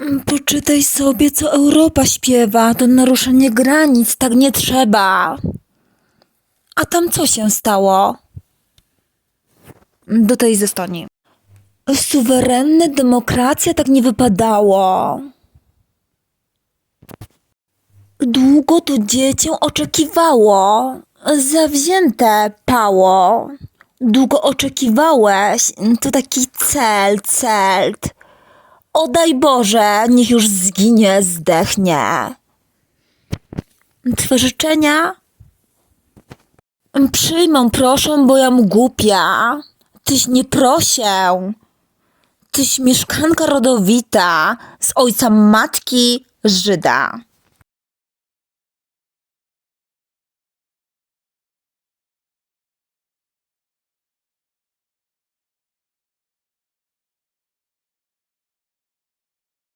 Mm, Poczytaj sobie, co Europa śpiewa. To naruszenie granic, tak nie trzeba. A tam co się stało? Do tej ze Estonii. Suwerenne demokracja tak nie wypadało. Długo to dziecię oczekiwało. Zawzięte pało. Długo oczekiwałeś. To taki cel, celt. O daj Boże, niech już zginie, zdechnie. Twe życzenia? Przyjmą, proszę, bo jam głupia. Tyś nie prosię. Tyś mieszkanka rodowita z ojca matki Żyda.